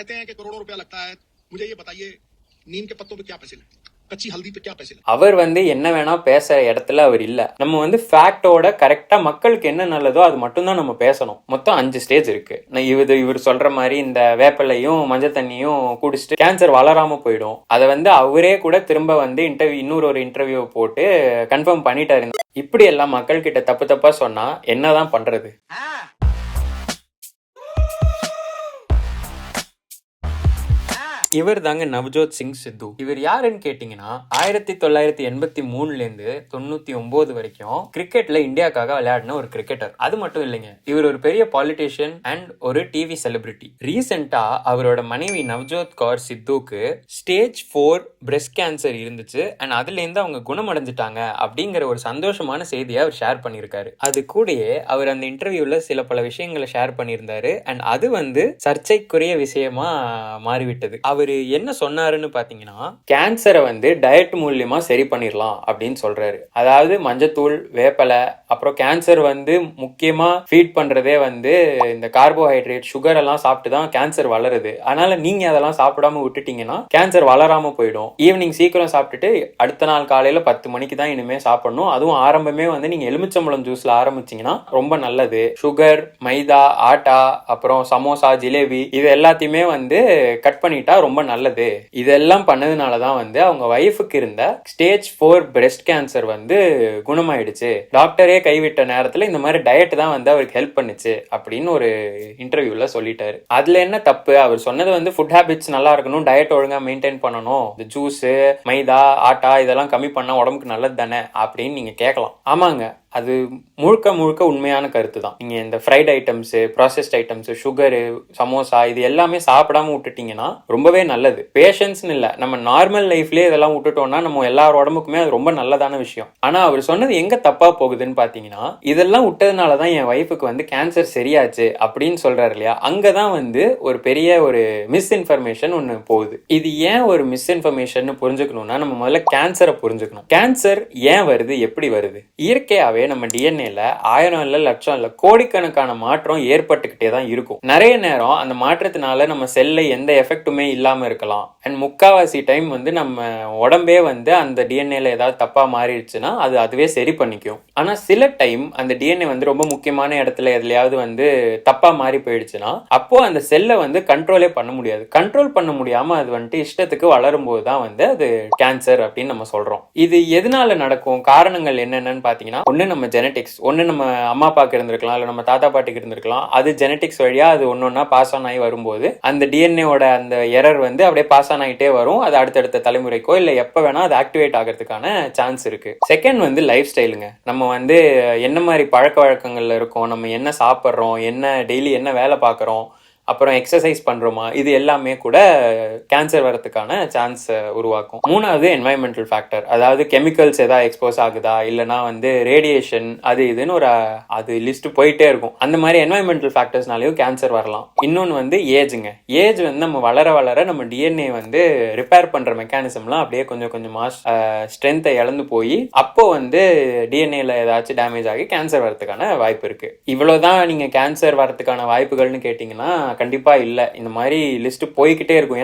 कहते हैं कि करोड़ों रुपया लगता है मुझे ये बताइए नीम के पत्तों पे क्या पैसे लगते हैं कच्ची हल्दी पे क्या पैसे लगते அவர் வந்து என்ன வேணா பேசுற இடத்துல அவர் இல்ல நம்ம வந்து ஃபேக்டோட கரெக்டா மக்களுக்கு என்ன நல்லதோ அது மட்டும்தான் நம்ம பேசணும் மொத்தம் அஞ்சு ஸ்டேஜ் இருக்கு நான் இவர் இவர் சொல்ற மாதிரி இந்த வேப்பிலையும் மஞ்சள் தண்ணியும் குடிச்சிட்டு கேன்சர் வளராம போயிடும் அதை வந்து அவரே கூட திரும்ப வந்து இன்டர்வியூ இன்னொரு ஒரு இன்டர்வியூ போட்டு கன்ஃபார்ம் பண்ணிட்டாரு இப்படி எல்லாம் மக்கள் கிட்ட தப்பு தப்பா சொன்னா என்னதான் பண்றது இவர் தாங்க நவ்ஜோத் சிங் சித்து. இவர் யாருன்னு கேட்டீங்கன்னா ஆயிரத்தி தொள்ளாயிரத்தி எண்பத்தி மூணுல இருந்து தொண்ணூத்தி ஒன்பது வரைக்கும் கிரிக்கெட்ல இந்தியாக்காக விளையாடின ஒரு கிரிக்கெட்டர் அது மட்டும் இல்லைங்க இவர் ஒரு பெரிய பாலிட்டிஷியன் அண்ட் ஒரு டிவி செலிபிரிட்டி ரீசெண்டா அவரோட மனைவி நவ்ஜோத் கௌர் சித்துக்கு ஸ்டேஜ் ஃபோர் பிரஸ்ட் கேன்சர் இருந்துச்சு அண்ட் அதுல இருந்து அவங்க குணமடைஞ்சிட்டாங்க அப்படிங்கிற ஒரு சந்தோஷமான செய்தியை அவர் ஷேர் பண்ணியிருக்காரு. அது கூடயே அவர் அந்த இன்டர்வியூல சில பல விஷயங்களை ஷேர் பண்ணியிருந்தாரு அண்ட் அது வந்து சர்ச்சைக்குரிய விஷயமா மாறிவிட்டது. அவர் அவர் என்ன சொன்னாருன்னு பார்த்தீங்கன்னா கேன்சரை வந்து டயட் மூலியமா சரி பண்ணிடலாம் அப்படின்னு சொல்றாரு. அதாவது மஞ்சத்தூள் வேப்பலை அப்புறம் கேன்சர் வந்து முக்கியமா ஃபீட் பண்றதே வந்து இந்த கார்போஹைட்ரேட் சுகர் எல்லாம் சாப்பிட்டு தான் கேன்சர் வளருது. அதனால நீங்க அதெல்லாம் சாப்பிடாம விட்டுட்டீங்கன்னா கேன்சர் வளராம போயிடும். ஈவினிங் சீக்கிரம் சாப்பிட்டுட்டு அடுத்த நாள் காலையில பத்து மணிக்கு தான் இனிமே சாப்பிடணும். அதுவும் ஆரம்பமே வந்து நீங்க எலுமிச்சம்பழம் ஜூஸ்ல ஆரம்பிச்சீங்கன்னா ரொம்ப நல்லது. சுகர் மைதா ஆட்டா அப்புறம் சமோசா ஜிலேபி இது எல்லாத்தையுமே வந்து கட் பண்ணிட்டா ரொம்ப ரொம்ப நல்லது. இதெல்லாம் பண்ணதுனால தான் வந்து அவங்க ஒய்ஃபுக்கு இருந்த ஸ்டேஜ் ஃபோர் பிரெஸ்ட் கேன்சர் வந்து குணமாயிடுச்சு. டாக்டரே கைவிட்ட நேரத்தில் இந்த மாதிரி டயட் தான் வந்து அவருக்கு ஹெல்ப் பண்ணுச்சு அப்படின்னு ஒரு இன்டர்வியூவில் சொல்லிட்டாரு. அதில் என்ன தப்பு? அவர் சொன்னது வந்து ஃபுட் ஹேபிட்ஸ் நல்லா இருக்கணும் டயட் ஒழுங்கா மெயின்டைன் பண்ணணும். இந்த ஜூஸு மைதா ஆட்டா இதெல்லாம் கம்மி பண்ணால் உடம்புக்கு நல்லது தானே அப்படின்னு நீங்கள் கேட்கலாம். ஆமாங்க. அது முழுக்க முழுக்க உண்மையான கருத்து தான் நீங்கள் இந்த fried items processed items sugar samosa இது எல்லாமே சாப்பிடாம விட்டுட்டீங்கன்னா ரொம்பவே நல்லது. பேஷன்ஸ்னு இல்லை. நம்ம நார்மல் லைஃப்லேயே இதெல்லாம் விட்டுட்டோம்னா நம்ம எல்லார் உடம்புக்குமே அது ரொம்ப நல்லதான விஷயம். ஆனால் அவர் சொன்னது எங்கே தப்பாக போகுதுன்னு பார்த்தீங்கன்னா இதெல்லாம் விட்டதுனால தான் என் ஒய்ஃபுக்கு வந்து கேன்சர் சரியாச்சு அப்படின்னு சொல்கிறாரு இல்லையா? அங்கே தான் வந்து ஒரு பெரிய ஒரு மிஸ்இன்ஃபர்மேஷன் ஒன்று போகுது. இது ஏன் ஒரு மிஸ்இன்ஃபர்மேஷன் புரிஞ்சுக்கணும்னா நம்ம முதல்ல கேன்சரை புரிஞ்சுக்கணும். கேன்சர் ஏன் வருது? எப்படி வருது? இயற்கையாகவே இயற்கையாவே நம்ம டிஎன்ஏல ஆயிரம் இல்ல லட்சம் இல்ல கோடிக்கணக்கான மாற்றம் ஏற்பட்டுக்கிட்டே தான் இருக்கும். நிறைய நேரம் அந்த மாற்றத்தினால நம்ம செல்ல எந்த எஃபெக்ட்டுமே இல்லாமல் இருக்கலாம். அண்ட் முக்காவாசி டைம் வந்து நம்ம உடம்பே வந்து அந்த டிஎன்ஏல ஏதாவது தப்பா மாறிடுச்சுன்னா அது அதுவே சரி பண்ணிக்கும். ஆனா சில டைம் அந்த டிஎன்ஏ வந்து ரொம்ப முக்கியமான இடத்துல எதுலையாவது வந்து தப்பாக மாறி போயிடுச்சுன்னா அப்போ அந்த செல்லை வந்து கண்ட்ரோலே பண்ண முடியாது. கண்ட்ரோல் பண்ண முடியாம அது வந்துட்டு இஷ்டத்துக்கு வளரும் போது தான் வந்து அது கேன்சர் அப்படின்னு நம்ம சொல்றோம். இது எதனால நடக்கும்? காரணங்கள் என்னென்னு பார்த்தீங்கன்னா ஒன்று நம்ம ஜெனட்டிக்ஸ் ஒன்று நம்ம அம்மா அப்பாவுக்கு இருந்திருக்கலாம் இல்லை நம்ம தாத்தா பாட்டிக்கு இருந்திருக்கலாம். அது ஜெனட்டிக்ஸ் வழியாக அது ஒன்று ஒன்றா பாஸ் ஆன் ஆகி வரும்போது அந்த டிஎன்ஏவோட அந்த எரர் வந்து அப்படியே பாஸ் ஆன் ஆகிட்டே வரும். அது அடுத்தடுத்த தலைமுறைக்கோ இல்லை எப்போ வேணால் அது ஆக்டிவேட் ஆகிறதுக்கான சான்ஸ் இருக்குது செகண்ட் வந்து லைஃப் ஸ்டைலுங்க நம்ம வந்து என்ன மாதிரி பழக்க வழக்கங்கள்ல இருக்கோம் நம்ம என்ன சாப்பிட்றோம் என்ன டெய்லி என்ன வேலை பார்க்குறோம் அப்புறம் எக்ஸசைஸ் பண்ணுறோமா இது எல்லாமே கூட கேன்சர் வரதுக்கான சான்ஸ் உருவாக்கும். மூணாவது என்வாயன்மெண்டல் ஃபேக்டர் அதாவது கெமிக்கல்ஸ் எதாவது எக்ஸ்போஸ் ஆகுதா? இல்லைனா வந்து ரேடியேஷன் அது இதுன்னு ஒரு அது லிஸ்ட் போயிட்டே இருக்கும். அந்த மாதிரி என்வாயன்மெண்டல் ஃபேக்டர்ஸ்னாலையும் கேன்சர் வரலாம். இன்னொன்று வந்து ஏஜுங்க ஏஜ் வந்து நம்ம வளர வளர நம்ம டிஎன்ஏ வந்து ரிப்பேர் பண்ணுற மெக்கானிசம்லாம் அப்படியே கொஞ்சம் கொஞ்சமாக ஸ்ட்ரென்த்தை இழந்து போய் அப்போ வந்து டிஎன்ஏல ஏதாச்சும் டேமேஜ் ஆகி கேன்சர் வரதுக்கான வாய்ப்பு இருக்கு. இவ்வளோதான் நீங்கள் கேன்சர் வரதுக்கான வாய்ப்புகள்னு கேட்டிங்கன்னா கண்டிப்பா இல்ல. இந்த மாதிரி லிஸ்ட் போய்கிட்டே இருக்கும்.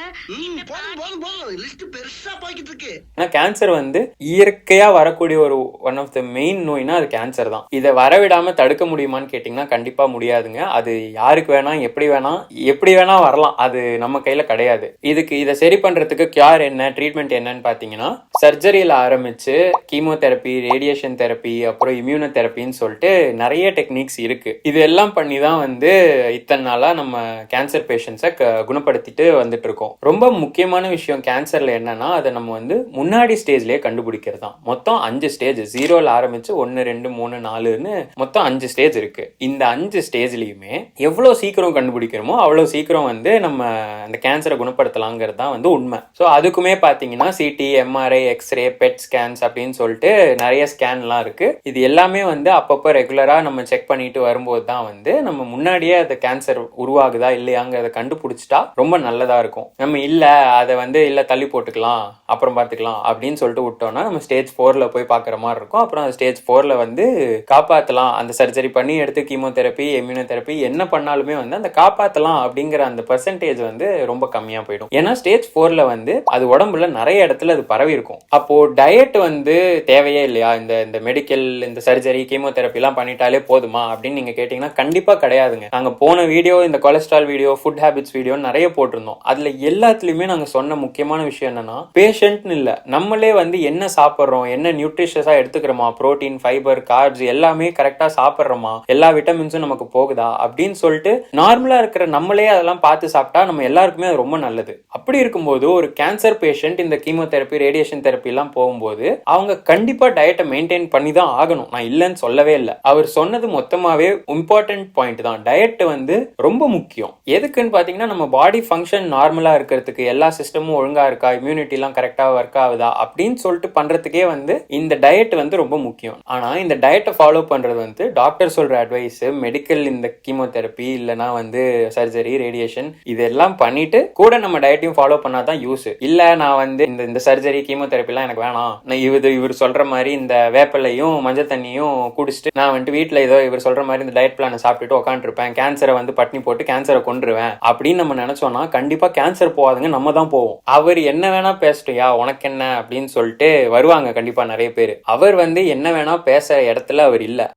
ஏன்னா கேன்சர் வந்து இயற்கையா வரக்கூடிய ஒரு ஒன் ஆஃப் த மெயின் நோய்னா அது கேன்சர் தான். இதை வரவிடாம தடுக்க முடியுமான்னு கேட்டிங்கன்னா கண்டிப்பா முடியாதுங்க. அது யாருக்கு வேணா எப்படி வேணா எப்படி வேணா வரலாம். அது நம்ம கையில கிடையாது. இதுக்கு இதை சரி பண்றதுக்கு கியூர் என்ன ட்ரீட்மெண்ட் என்னன்னு பாத்தீங்கன்னா சர்ஜரியில ஆரம்பிச்சு கீமோதெரப்பி ரேடியேஷன் தெரப்பி அப்புறம் இம்யூனோ தெரப்பின்னு சொல்லிட்டு நிறைய டெக்னிக்ஸ் இருக்கு. இது எல்லாம் பண்ணி தான் வந்து இத்தனை நாளா நம்ம கேன்சர் பேஷண்ட்ஸை குணப்படுத்திட்டு வந்துட்டு இருக்கோம் ரொம்ப முக்கியமான விஷயம் கேன்சரில் என்னன்னா அதை நம்ம வந்து முன்னாடி ஸ்டேஜ்லேயே கண்டுபிடிக்கிறது தான் மொத்தம் அஞ்சு ஸ்டேஜ் ஜீரோவில் ஆரம்பிச்சு ஒன்று ரெண்டு மூணு நாலுன்னு மொத்தம் அஞ்சு ஸ்டேஜ் இருக்கு. இந்த அஞ்சு ஸ்டேஜ்லையுமே எவ்வளோ சீக்கிரம் கண்டுபிடிக்கிறோமோ அவ்வளோ சீக்கிரம் வந்து நம்ம அந்த கேன்சரை குணப்படுத்தலாங்கிறது தான் வந்து உண்மை. ஸோ அதுக்குமே பார்த்தீங்கன்னா CT MRI X-ray PET scans அப்படின்னு சொல்லிட்டு நிறைய ஸ்கேன்லாம் இருக்கு. இது எல்லாமே வந்து அப்பப்போ ரெகுலராக நம்ம செக் பண்ணிட்டு வரும்போது தான் வந்து நம்ம முன்னாடியே அந்த கேன்சர் உருவாகுதா இருக்குதா இல்லையாங்கிறத கண்டுபிடிச்சிட்டா ரொம்ப நல்லதா இருக்கும். நம்ம இல்ல அதை வந்து இல்ல தள்ளி போட்டுக்கலாம் அப்புறம் பார்த்துக்கலாம் அப்படின்னு சொல்லிட்டு விட்டோம்னா நம்ம ஸ்டேஜ் ஃபோரில் போய் பார்க்குற மாதிரி இருக்கும். அப்புறம் அந்த ஸ்டேஜ் ஃபோரில் வந்து காப்பாற்றலாம் அந்த சர்ஜரி பண்ணி எடுத்து கீமோதெரப்பி இம்யூனோதெரப்பி என்ன பண்ணாலுமே வந்து அந்த காப்பாற்றலாம் அப்படிங்கிற அந்த பர்சன்டேஜ் வந்து ரொம்ப கம்மியா போயிடும். ஏன்னா ஸ்டேஜ் ஃபோரில் வந்து அது உடம்புல நிறைய இடத்துல அது பரவி இருக்கும். அப்போ டயட் வந்து தேவையே இல்லையா? இந்த இந்த மெடிக்கல் இந்த சர்ஜரி கீமோதெரப்பி எல்லாம் பண்ணிட்டாலே போதுமா அப்படின்னு நீங்க கேட்டீங்கன்னா கண்டிப்பா கிடையாதுங்க. நாங்க போன வீடியோ இந்த cholesterol video food habits video நிறைய போட்டிருந்தோம். அதுல எல்லாத்துலயுமே நாங்க சொன்ன முக்கியமான விஷயம் என்னன்னா பேஷண்ட்னு இல்ல. நம்மளே வந்து என்ன சாப்பிட்றோம் என்ன நியூட்ரிஷஸா எடுத்துக்கிறோமா ப்ரோட்டீன் ஃபைபர் கார்ப்ஸ் எல்லாமே கரெக்டா சாப்பிட்றோமா எல்லா விட்டமின்ஸும் நமக்கு போகுதா அப்படின்னு சொல்லிட்டு நார்மலா இருக்கிற நம்மளே அதெல்லாம் பார்த்து சாப்பிட்டா நம்ம எல்லாருக்குமே அது ரொம்ப நல்லது. அப்படி இருக்கும்போது ஒரு கேன்சர் பேஷண்ட் இந்த கீமோதெரப்பி ரேடியேஷன் தெரப்பி எல்லாம் போகும்போது அவங்க கண்டிப்பா டயட்டை மெயின்டைன் பண்ணி தான் ஆகணும். நான் இல்லைன்னு சொல்லவே இல்லை. அவர் சொன்னது மொத்தமாவே இம்பார்ட்டன்ட் பாயிண்ட் தான். டயட் வந்து ரொம்ப முக்கியம். எதுக்குன்னு பாத்தீங்கன்னா நம்ம பாடி ஃபங்க்ஷன் நார்மலா இருக்கிறதுக்கு எல்லா சிஸ்டமும் ஒழுங்கா இருக்கா இம்யூனிட்டிலாம் கரெக்டாக கரெக்டா ஒர்க் ஆகுதா அப்படின்னு சொல்லிட்டு பண்றதுக்கே வந்து இந்த டயட் வந்து ரொம்ப முக்கியம். ஆனா இந்த டயட்டை ஃபாலோ பண்றது வந்து டாக்டர் சொல்ற அட்வைஸ் மெடிக்கல் இந்த கீமோதெரப்பி இல்லைனா வந்து சர்ஜரி ரேடியேஷன் இதெல்லாம் பண்ணிட்டு கூட நம்ம டயட்டையும் ஃபாலோ பண்ணாதான் யூஸ் இல்லை நான் வந்து இந்த இந்த சர்ஜரி கீமோதெரப்பிலாம் எனக்கு வேணாம். நான் இவர் இவர் சொல்ற மாதிரி இந்த வேப்பிலையும் மஞ்சள் தண்ணியும் குடிச்சிட்டு நான் வந்துட்டு வீட்டில் ஏதோ இவர் சொல்ற மாதிரி இந்த டயட் பிளானை சாப்பிட்டுட்டு உட்காந்துருப்பேன் கேன்சரை வந்து பட்னி போட்டு கேன்சர் கொண்டுருவேன் அப்படின்னு நம்ம நினைச்சோம்னா கண்டிப்பா கேன்சர் போகாதுங்க நம்ம தான் போவோம். அவர் என்ன வேணா பேசட்டியா உனக்கு என்ன அப்படின்னு சொல்லிட்டு வருவாங்க கண்டிப்பா நிறைய பேர். அவர் வந்து என்ன வேணா பேசுற இடத்துல அவர் இல்ல.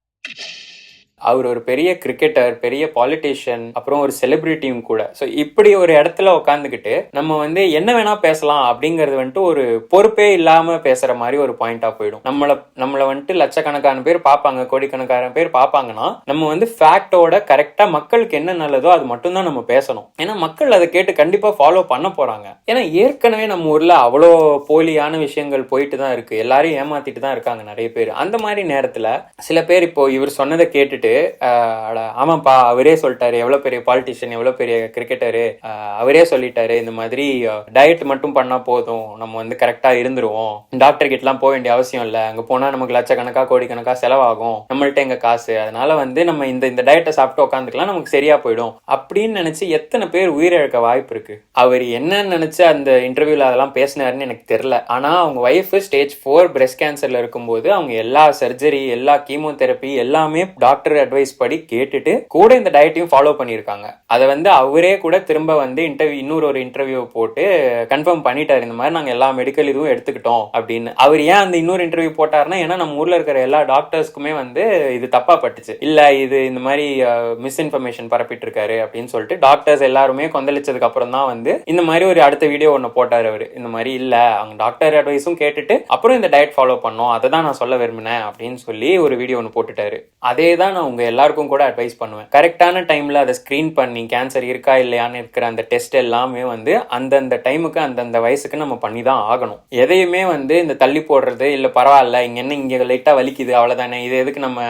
அவர் ஒரு பெரிய கிரிக்கெட்டர் பெரிய பாலிட்டிஷியன் அப்புறம் ஒரு செலிபிரிட்டியும் கூட. ஸோ இப்படி ஒரு இடத்துல உட்காந்துக்கிட்டு நம்ம வந்து என்ன வேணா பேசலாம் அப்படிங்கிறது வந்துட்டு ஒரு பொறுப்பே இல்லாம பேசுற மாதிரி ஒரு பாயிண்டா போயிடும். நம்மள நம்மள வந்துட்டு லட்சக்கணக்கான பேர் பார்ப்பாங்க கோடிக்கணக்கான பேர் பார்ப்பாங்கன்னா நம்ம வந்து ஃபேக்டோட கரெக்டா மக்களுக்கு என்ன நல்லதோ அது மட்டும்தான் நம்ம பேசணும். ஏன்னா மக்கள் அதை கேட்டு கண்டிப்பா ஃபாலோ பண்ண போறாங்க. ஏன்னா ஏற்கனவே நம்ம ஊர்ல அவ்வளோ போலியான விஷயங்கள் போயிட்டு தான் இருக்கு. எல்லாரையும் ஏமாத்திட்டு தான் இருக்காங்க நிறைய பேர். அந்த மாதிரி நேரத்துல சில பேர் இப்போ இவர் சொன்னதை கேட்டுட்டு சொல்லிட்டு ஆமாப்பா அவரே சொல்லிட்டாரு. எவ்வளவு பெரிய பாலிட்டிஷியன் எவ்வளவு பெரிய கிரிக்கெட்டரு அவரே சொல்லிட்டாரு. இந்த மாதிரி டயட் மட்டும் பண்ணா போதும். நம்ம வந்து கரெக்டா இருந்துருவோம். டாக்டர் கிட்டலாம் போக வேண்டிய அவசியம் இல்ல. அங்க போனா நமக்கு லட்சக்கணக்கா கோடிக்கணக்கா செலவாகும். நம்மள்ட்ட எங்க காசு? அதனால வந்து நம்ம இந்த இந்த டயட்டை சாப்பிட்டு உட்காந்துக்கலாம் நமக்கு சரியா போயிடும். அப்படின்னு நினைச்சு எத்தனை பேர் உயிரிழக்க வாய்ப்பு இருக்கு? அவர் என்னன்னு நினைச்சு அந்த இன்டர்வியூல அதெல்லாம் பேசினாருன்னு எனக்கு தெரியல. ஆனா அவங்க ஒய்ஃப் ஸ்டேஜ் ஃபோர் பிரஸ்ட் கேன்சர்ல இருக்கும்போது அவங்க எல்லா சர்ஜரி எல்லா கீமோதெரப்பி எல்லாமே டாக்டர் அட்வைஸ் படி கேட்டுட்டு கூட இந்த டயட்டையும் ஃபாலோ பண்ணியிருக்காங்க. அதை வந்து அவரே கூட திரும்ப வந்து இன்டர்வியூ இன்னொரு ஒரு இன்டர்வியூ போட்டு கன்ஃபார்ம் பண்ணிட்டாரு. இந்த மாதிரி நாங்கள் எல்லா மெடிக்கல் இதுவும் எடுத்துக்கிட்டோம் அப்படின்னு. அவர் ஏன் அந்த இன்னொரு இன்டர்வியூ போட்டாருன்னா ஏன்னா நம்ம ஊர்ல இருக்கிற எல்லா டாக்டர்ஸ்க்குமே வந்து இது தப்பா பட்டுச்சு. இல்ல இது இந்த மாதிரி மிஸ்இன்ஃபர்மேஷன் பரப்பிட்டு இருக்காரு அப்படின்னு சொல்லிட்டு டாக்டர்ஸ் எல்லாருமே கொந்தளிச்சதுக்கு அப்புறம் தான் வந்து இந்த மாதிரி ஒரு அடுத்த வீடியோ ஒன்று போட்டாரு அவர். இந்த மாதிரி இல்ல அவங்க டாக்டர் அட்வைஸும் கேட்டுட்டு அப்புறம் இந்த டயட் ஃபாலோ பண்ணோம். அதை தான் நான் சொல்ல விரும்பினேன் அப்படின்னு சொல்லி ஒரு வீடியோ ஒன்று போட்டுட்டாரு. அதே தான் நான் உங்கள் எல்லாருக்கும் கூட அட்வைஸ் பண்ணுவேன். கரெக்டான டைமில் அதை ஸ்க்ரீன் பண்ணி கேன்சர் இருக்கா இல்லையான்னு இருக்கிற அந்த டெஸ்ட் எல்லாமே வந்து அந்தந்த டைமுக்கு அந்தந்த வயசுக்கு நம்ம பண்ணி தான் ஆகணும். எதையுமே வந்து இந்த தள்ளி போடுறது இல்லை பரவாயில்ல இங்கே என்ன இங்கே லைட்டாக வலிக்குது அவ்வளோதானே இது எதுக்கு நம்ம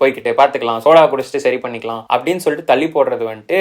போய்கிட்டு பார்த்துக்கலாம் சோடா குடிச்சிட்டு சரி பண்ணிக்கலாம் அப்படின்னு சொல்லிட்டு தள்ளி போடுறது வந்துட்டு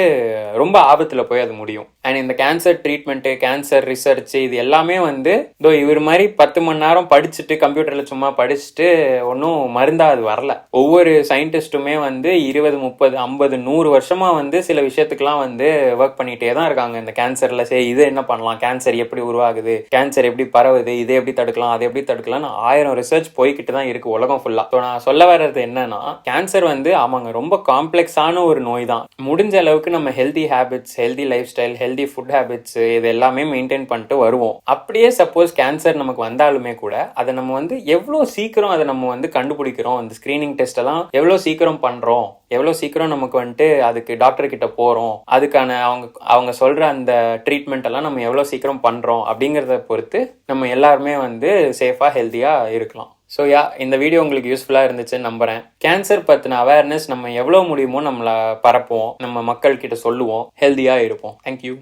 ரொம்ப ஆபத்தில் போய் அது முடியும். அண்ட் இந்த கேன்சர் ட்ரீட்மெண்ட்டு கேன்சர் ரிசர்ச் இது எல்லாமே வந்து இதோ இவர் மாதிரி பத்து மணி நேரம் படிச்சுட்டு கம்ப்யூட்டரில் சும்மா படிச்சுட்டு ஒன்றும் மருந்தாக அது வரல. ஒவ்வொரு சயின்டிஸ்ட்டுமே வந்து இருபது முப்பது ஐம்பது நூறு வருஷமாக வந்து சில விஷயத்துக்குலாம் வந்து ஒர்க் பண்ணிகிட்டே தான் இருக்காங்க. இந்த கேன்சரில் சரி இது என்ன பண்ணலாம்? கேன்சர் எப்படி உருவாகுது? கேன்சர் எப்படி பரவுது? இதை எப்படி தடுக்கலாம்? அதை எப்படி தடுக்கலாம்னு ஆயிரம் ரிசர்ச் போய்கிட்டு தான் இருக்குது உலகம் ஃபுல்லாக ஸோ நான் சொல்ல வர்றது என்னன்னா கேன்சர் வந்து ஆமாங்க ரொம்ப காம்ப்ளெக்ஸான ஒரு நோய் தான். முடிஞ்ச அளவுக்கு நம்ம healthy habits healthy lifestyle healthy food habits இது எல்லாமே மெயின்டைன் பண்ணிட்டு வருவோம். அப்படியே சப்போஸ் கேன்சர் நமக்கு வந்தாலுமே கூட அதை நம்ம வந்து எவ்வளோ சீக்கிரம் அதை நம்ம வந்து கண்டுபிடிக்கிறோம்? அந்த ஸ்க்ரீனிங் டெஸ்ட் எல்லாம் எவ்வளோ சீக்கிரம் பண்றோம். எவ்வளோ சீக்கிரம் நமக்கு வந்துட்டு அதுக்கு டாக்டர் கிட்ட போறோம். அதுக்கான அவங்க அவங்க சொல்ற அந்த ட்ரீட்மெண்ட் எல்லாம் நம்ம எவ்வளோ சீக்கிரம் பண்றோம் அப்படிங்கிறத பொறுத்து நம்ம எல்லாருமே வந்து சேஃபா ஹெல்த்தியா இருக்கலாம். ஸோ யா இந்த வீடியோ உங்களுக்கு யூஸ்ஃபுல்லாக இருந்துச்சுன்னு நம்புறேன். கேன்சர் பற்றின அவேர்னஸ் நம்ம எவ்வளோ முடியுமோ நம்மளை பரப்புவோம். நம்ம மக்கள்கிட்ட சொல்லுவோம். ஹெல்த்தியாக இருப்போம். தேங்க்யூ